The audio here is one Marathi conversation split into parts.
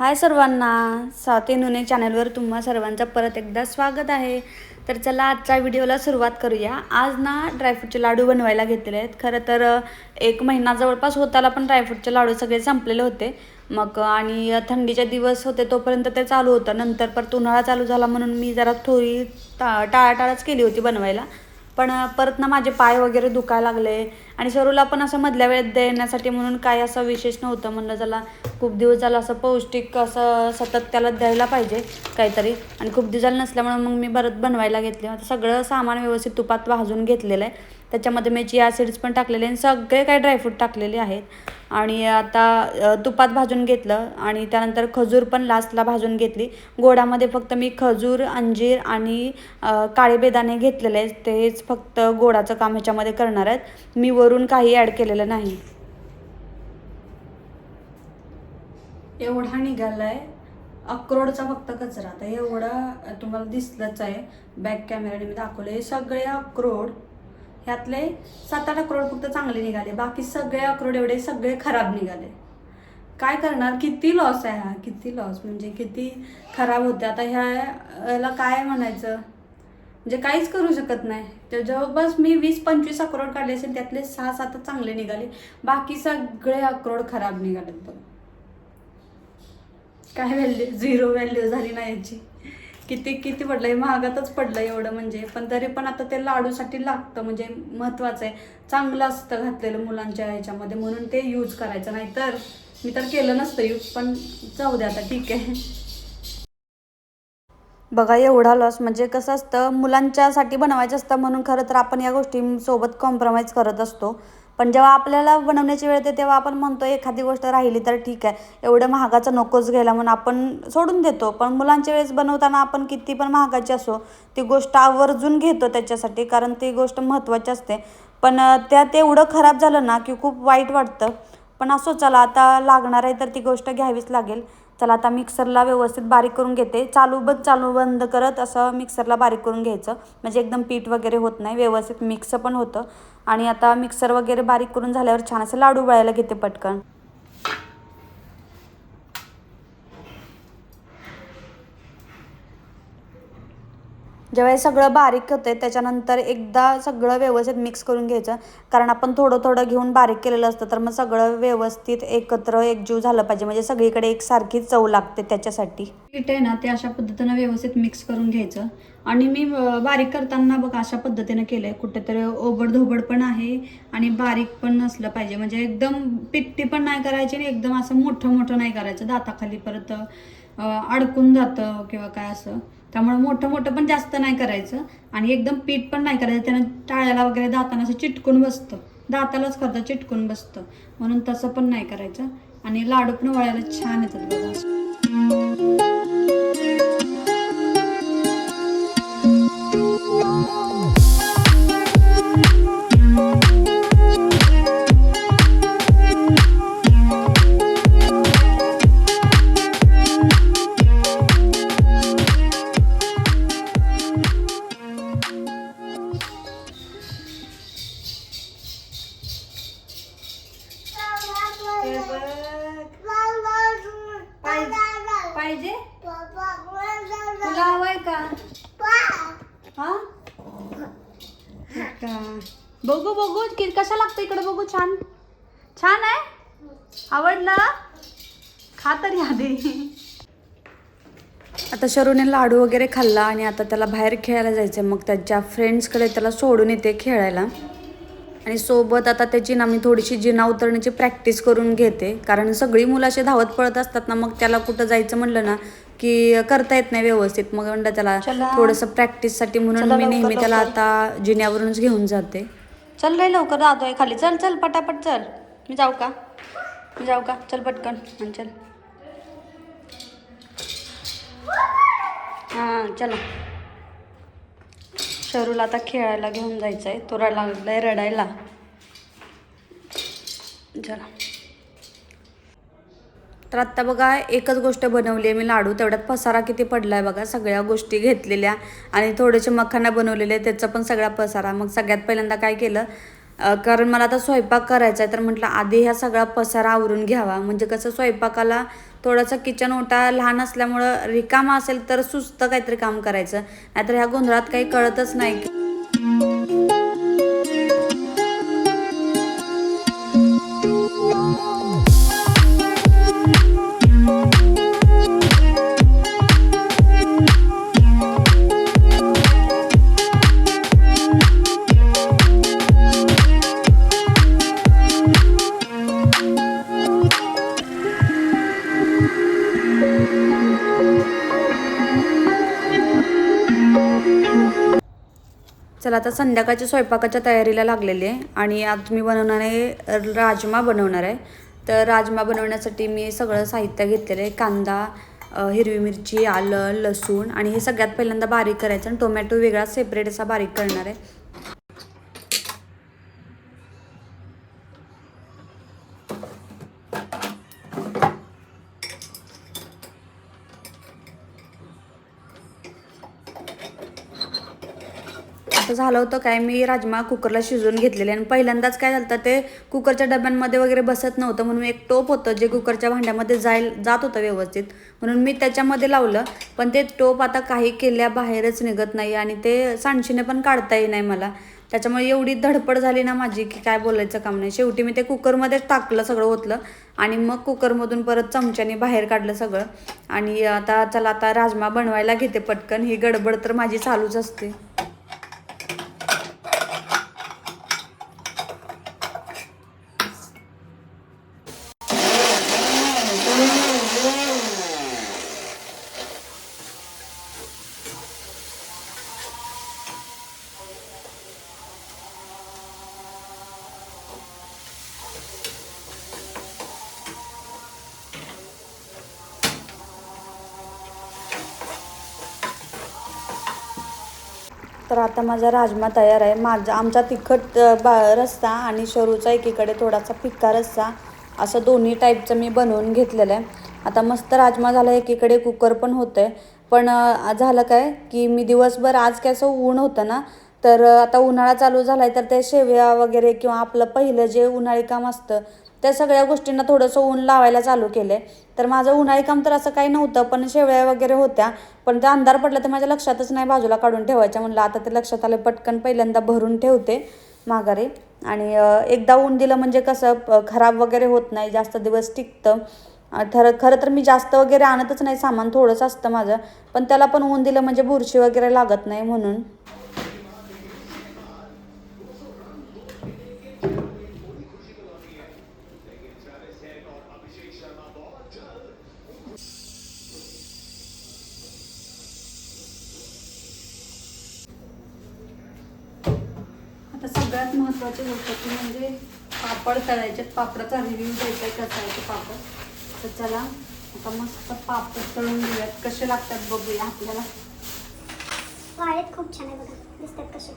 हाय सर्वांना. साते नुने चॅनलवर तुम्हा सर्वांचं परत एकदा स्वागत आहे. तर चला आजच्या व्हिडिओला सुरुवात करूया. आज ना ड्रायफ्रूटचे लाडू बनवायला घेतलेले आहेत. खरं तर एक महिना जवळपास होताला पण ड्रायफ्रूटचे लाडू सगळे संपलेले होते. मग आणि थंडीचे दिवस होते तोपर्यंत ते चालू होतं. नंतर परत उन्हाळा चालू झाला म्हणून मी जरा थोडी टा टाळाटाळच केली होती बनवायला. पण परत ना माझे पाय वगैरे दुखायला लागले. आणि सरूला पण असं मधल्या वेळेत देण्यासाठी म्हणून काय असं विशेष नव्हतं. म्हणलं त्याला खूप दिवस झालं असं पौष्टिक असं सतत त्याला द्यायला पाहिजे काहीतरी. आणि खूप दिवस झालं नसल्यामुळे मग मी परत बनवायला घेतले. आता सगळं सामान व्यवस्थित तुपात भाजून घेतलेलं आहे. त्याच्यामध्ये मी चिया सीड्स पण टाकलेले आणि सगळे काही ड्रायफ्रूट टाकलेले आहेत. आणि आता तुपात भाजून घेतलं आणि त्यानंतर खजूर पण लास्टला भाजून घेतली. गोडामध्ये फक्त मी खजूर अंजीर आणि काळे बेदाणे घेतलेले आहेत. तेच फक्त गोडाचं काम ह्याच्यामध्ये करणार आहेत. मी वरून काही ॲड केलेलं नाही. एवढा आहे अक्रोडचा फक्त कचरा. आता एवढा तुम्हाला दिसलंच आहे. बॅक कॅमेऱ्याने मी दाखवले हे सगळे अक्रोड ह्यातले सात आठ अक्रोड फक्त चांगले निघाले. बाकी सगळे अक्रोड एवढे सगळे खराब निघाले. काय करणार? किती लॉस आहे हा? किती लॉस म्हणजे किती खराब होते? आता ह्याला काय म्हणायचं? म्हणजे काहीच करू शकत नाही. तर जवळपास मी वीस पंचवीस अक्रोड काढले असेल त्यातले सहा सात चांगले निघाले. बाकी सगळे अक्रोड खराब निघालेत बघ. काय व्हॅल्यू झिरो व्हॅल्यू झाली नाही याची. किती किती पडलंय? महागातच पडलं एवढं म्हणजे. पण तरी पण आता ते लाडूसाठी लागतं म्हणजे महत्वाचं आहे. चांगलं असतं घातलेलं मुलांच्या ह्याच्यामध्ये म्हणून ते यूज करायचं. नाही तर मी तर केलं नसतं यूज पण जाऊ दे आता ठीक आहे. बघा एवढा लॉस म्हणजे कसं असतं मुलांच्यासाठी बनवायचं असतं म्हणून खरं तर आपण या गोष्टींसोबत कॉम्प्रोमाइज करत असतो. पण जेव्हा आपल्याला बनवण्याची वेळ येते तेव्हा आपण म्हणतो एखादी गोष्ट राहिली तर ठीक आहे. एवढं महागाचं नकोच घ्यायला म्हणून आपण सोडून देतो. पण मुलांच्या वेळेस बनवताना आपण किती पण महागाची असो ती गोष्ट आवर्जून घेतो त्याच्यासाठी कारण ती गोष्ट महत्त्वाची असते. पण त्यात एवढं खराब झालं ना की खूप वाईट वाटतं. पण असो चला आता लागणार आहे तर ती गोष्ट घ्यावीच लागेल. चला आता मिक्सरला व्यवस्थित बारीक करून घेते. चालू बंद चालू बंद करत असं मिक्सरला बारीक करून घ्यायचं. म्हणजे एकदम पीठ वगैरे होत नाही व्यवस्थित मिक्स पण होतं. आणि आता मिक्सर वगैरे बारीक करून झाल्यावर छान असं लाडू वळायला घेते पटकन. जेव्हा सगळं बारीक होते त्याच्यानंतर एकदा सगळं व्यवस्थित मिक्स करून घ्यायचं. कारण आपण थोडं थोडं घेऊन बारीक केलेलं असतं तर मग सगळं व्यवस्थित एकत्र एकजीव झालं पाहिजे. म्हणजे सगळीकडे एकसारखी चव लागते त्याच्यासाठी. पीठ आहे ना ते अशा पद्धतीनं व्यवस्थित मिक्स करून घ्यायचं. आणि मी बारीक करताना बघ अशा पद्धतीनं केलं आहे कुठेतरी ओबड धोबड पण आहे आणि बारीक पण नसलं पाहिजे. म्हणजे एकदम पिट्टी पण नाही करायची आणि एकदम असं मोठं मोठं नाही करायचं. दाताखाली परत अडकून जातं किंवा काय असं. त्यामुळे मोठं मोठं पण जास्त नाही करायचं. आणि एकदम पीठ पण नाही करायचं. त्यानं टाळ्याला वगैरे दाताना असं चिटकून बसतं. दातालाच करतं चिटकून बसतं. म्हणून तसं पण नाही करायचं. आणि लाडू पण वळायला छान येतात बघा. बघू बघू. कि कसा लागतं इकडे बघू? छान. छान आहे? आवडला? खा तरी आधी. आता शरूने लाडू वगैरे खाल्ला आणि आता त्याला बाहेर खेळायला जायचं मग त्याच्या फ्रेंड्सकडे त्याला सोडून येते खेळायला. आणि सोबत आता त्याची ना मी थोडीशी जिना उतरण्याची प्रॅक्टिस करून घेते. कारण सगळी मुलं अशी धावत पळत असतात ना मग त्याला कुठं जायचं म्हणलं ना की करता येत नाही व्यवस्थित. मग म्हणलं त्याला थोडंसं प्रॅक्टिससाठी म्हणून मी नेहमी त्याला आता जिन्यावरूनच घेऊन जाते. चल रे लवकर जातोय खाली. चल चल पटापट चल. मी जाऊ का? मी जाऊ का? चल पटकन. आणि चल. हां चला. शरूला आता खेळायला घेऊन जायचं आहे तो रडा लागलाय रडायला. चला. तर आत्ता बघा एकच गोष्ट बनवली आहे मी लाडू. तेवढ्यात पसारा किती पडला आहे बघा सगळ्या गोष्टी घेतलेल्या. आणि थोडेसे मखाना बनवलेले त्याचा पण सगळा पसारा. मग सगळ्यात पहिल्यांदा काय केलं कारण मला आता स्वयंपाक करायचा आहे तर म्हटलं आधी ह्या सगळा पसारा आवरून घ्यावा. म्हणजे कसं स्वयंपाकाला थोडासा किचन ओटा लहान असल्यामुळं रिकामा असेल तर सुस्त काहीतरी काम करायचं. नाहीतर ह्या गोंधळात काही कळतच नाही. चला आता संध्याकाळच्या स्वयंपाकाच्या तयारीला लागलेली आहे आणि आज मी बनवणार आहे राजमा बनवणार आहे. तर राजमा बनवण्यासाठी मी सगळं साहित्य घेतलेलं आहे कांदा हिरवी मिरची आलं लसूण आणि हे सगळ्यात पहिल्यांदा बारीक करायचं आणि टोमॅटो वेगळा सेपरेट असा बारीक करणार आहे. असं झालं होतं काय मी राजमा कुकरला शिजवून घेतलेले. आणि पहिल्यांदाच काय झालं ते कुकरच्या डब्यांमध्ये वगैरे बसत नव्हतं म्हणून एक टोप होतं जे कुकरच्या भांड्यामध्ये जाईल जात होतं व्यवस्थित. म्हणून मी त्याच्यामध्ये लावलं पण ते टोप आता काही केल्या बाहेरच निघत नाही आणि ते सांडशीने पण काढता नाही मला. त्याच्यामुळे एवढी धडपड झाली ना माझी की काय बोलायचं काम नाही. शेवटी मी ते कुकरमध्येच टाकलं सगळं ओतलं आणि मग कुकरमधून परत चमच्याने बाहेर काढलं सगळं. आणि आता चला आता राजमा बनवायला घेते पटकन ही गडबड तर माझी चालूच असते. तर आता माझा राजमा तयार आहे. माझा आमचा तिखट बा रस्सा आणि शरूचा एकीकडे थोडासा फिक्का रस्सा असं दोन्ही टाईपचं मी बनवून घेतलेलं आहे. आता मस्त राजमा झाला एकीकडे कुकर पण होतं आहे पण झालं काय की मी दिवसभर आज काय असं ऊन होतं ना तर आता उन्हाळा चालू झाला आहे तर ते शेवया वगैरे किंवा आपलं पहिलं जे उन्हाळी काम असतं त्या सगळ्या गोष्टींना थोडंसं ऊन लावायला चालू केलं आहे तर माझं उन्हाळी काम तर असं काही नव्हतं पण शेवळ्या वगैरे होत्या. पण ते अंधार पडला तर माझ्या लक्षातच नाही बाजूला काढून ठेवायच्या. म्हणलं आता ते लक्षात आलं पटकन पहिल्यांदा भरून ठेवते माघारी. आणि एकदा ऊन दिलं म्हणजे कसं खराब वगैरे होत नाही जास्त दिवस टिकतं. अं, खरं खरं तर मी जास्त वगैरे आणतच नाही सामान थोडंच असतं माझं. पण त्याला पण ऊन दिलं म्हणजे बुरशी वगैरे लागत नाही म्हणून आता सगळ्यात महत्त्वाची गोष्ट ती म्हणजे पापड तळायचे पापडाचा रिव्ह्यू द्यायचा आहे कसा आहे पापड. तर चला आता मस्त पापड तळून घेऊयात. कसे लागतात बघूया आपल्याला. वाळेत खूप छान आहे बघा. दिसतात कसे.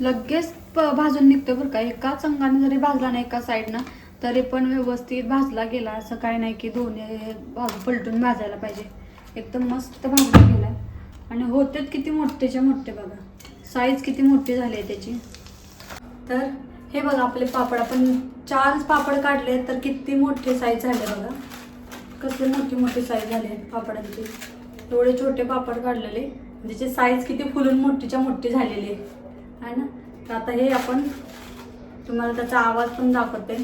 लगेच प- भाजून निघतो बरं का. एकाच अंगाने जरी भाजला नाही एका साईडनं तरी पण व्यवस्थित भाजला गेला असं काय नाही की दोन्ही बाजू पलटून भाजायला पाहिजे. एकदम मस्त भाजला गेला आणि होते किती मोठेच्या मोठे बघा. साईज किती मोठी झाली आहे त्याची. तर हे बघा आपले पापड. आपण चार पापड काढले तर किती मोठे साईज झाले बघा. कसले मोठे मोठे साईज झाले आहेत पापडांचे. एवढे छोटे पापड काढलेले. म्हणजे ज्याची साईज किती फुलून मोठीच्या मोठी झालेली आहे. आहे ना? तर आता हे आपण तुम्हाला त्याचा आवाज पण दाखवते.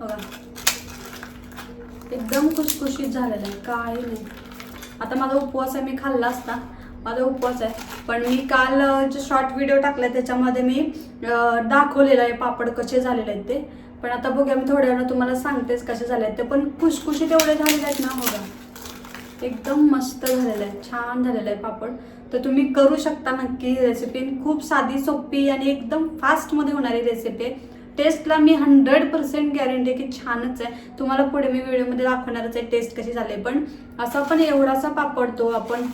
बघा. एकदम खुसखुशीत झालेला आहे. काही नाही आता माझा उपवास आहे मी खाल्ला असता. माझा उपवास आहे. पण मी काल जे शॉर्ट व्हिडिओ टाकलाय त्याच्यामध्ये मी दाखवलेलं आहे. पापड कसे झालेले आहेत ते. पण आता बघूया मी थोड्या वेळा तुम्हाला सांगतेच कसे झाले आहेत ते. पण खुशखुशीत एवढे झालेले आहेत ना बघा. एकदम मस्त झालेलं आहे छान झालेलं आहे पापड. तर तुम्ही करू शकता नक्की रेसिपी खूप साधी सोपी आणि एकदम फास्टमध्ये होणारी रेसिपी आहे टेस्टला मी हंड्रेड पर्सेंट गॅरंटी आहे की छानच आहे. तुम्हाला पुढे मी व्हिडिओमध्ये दाखवणारच आहे टेस्ट कशी झाली. पण असा पण एवढासा पापडतो आपण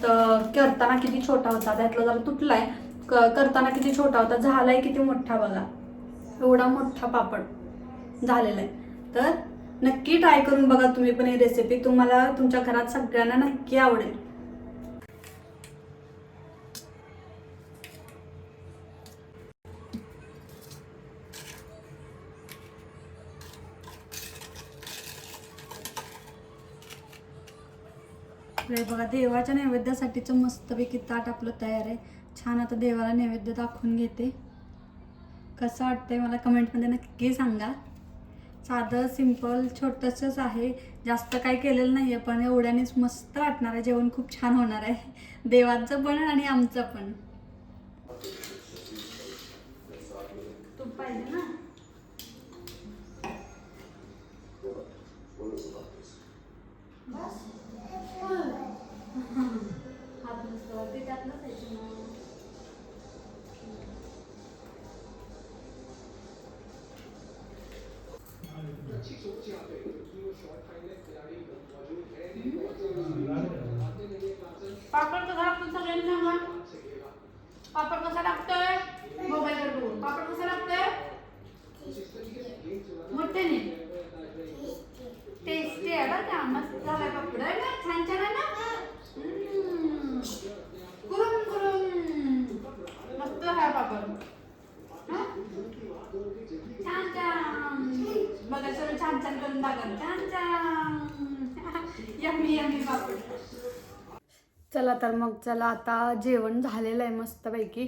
करताना किती छोटा होता त्यातला जरा तुटलाय. क- करताना किती छोटा होता झालाय किती मोठा बघा. एवढा मोठा पापड झालेला आहे. तर नक्की ट्राय करून बघा तुम्ही पण ही रेसिपी तुम्हाला तुमच्या घरात सगळ्यांना नक्की आवडेल. बघा देवाच्या नैवेद्यासाठीचं मस्तपैकी ताट आपलं तयार आहे. छान आता देवाला नैवेद्य दाखवून घेते. कसं वाटतंय मला कमेंटमध्ये नक्की सांगा. साधं सिंपल छोटंसंच आहे. जास्त काय केलेलं नाही आहे पण एवढ्यानेच मस्त वाटणार आहे. जेवण खूप छान होणार आहे. देवाचं पण आणि आमचं पण. तूप पाहिजे ना? short-term चला आता जेवण झालेलं आहे मस्तपैकी.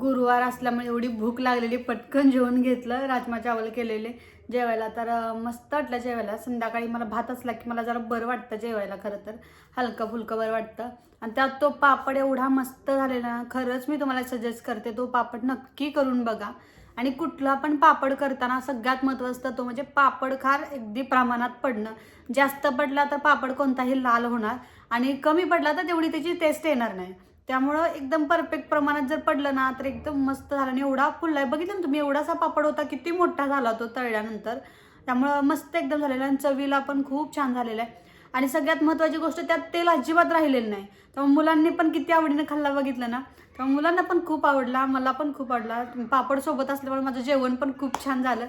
गुरुवार असल्यामुळे एवढी भूक लागलेली पटकन जेवण घेतलं राजमा चावल केलेले जेवायला. तर मस्त वाटलं जेवायला. संध्याकाळी मला भात असला की मला जरा बरं वाटतं जेवायला खरं तर. हलकं फुलकं बरं वाटतं. आणि त्यात तो पापड एवढा मस्त झालेला ना खरंच मी तुम्हाला सजेस्ट करते तो पापड नक्की करून बघा. आणि कुठला पण पापड करताना सगळ्यात महत्त्वाचं तो म्हणजे पापड खार अगदी प्रमाणात पडणं. जास्त पडला तर पापड कोणताही लाल होणार. आणि कमी पडला तर तेवढी त्याची टेस्ट येणार नाही. त्यामुळं एकदम परफेक्ट प्रमाणात जर पडलं ना तर एकदम मस्त झालं. आणि एवढा फुलला आहे. बघितलं ना तुम्ही एवढासा पापड होता किती मोठा झाला तो तळल्यानंतर. त्यामुळं मस्त एकदम झालेला आणि चवीला पण खूप छान झालेला आहे. आणि सगळ्यात महत्त्वाची गोष्ट त्यात तेल अजिबात राहिलेलं नाही. त्यामुळे मुलांनी पण किती आवडीनं खाल्ला बघितलं ना? त्यामुळे मुलांना पण खूप आवडला मला पण खूप आवडला. पापड सोबत असल्यामुळे माझं जेवण पण खूप छान झालं.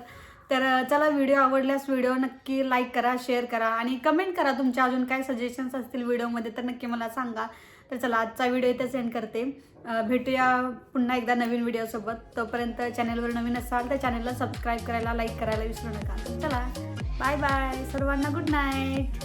तर चला व्हिडिओ आवडल्यास व्हिडिओ नक्की लाईक करा शेअर करा आणि कमेंट करा. तुमच्या अजून काय सजेशन्स असतील व्हिडिओमध्ये तर नक्की मला सांगा. तर चला आजचा व्हिडिओ इथे सेंड करते. भेटूया पुन्हा एकदा नवीन व्हिडिओसोबत तोपर्यंत चॅनलवर नवीन असाल तर चॅनलला सबस्क्राईब करायला लाईक करायला विसरू नका. चला बाय बाय सर्वांना गुड नाईट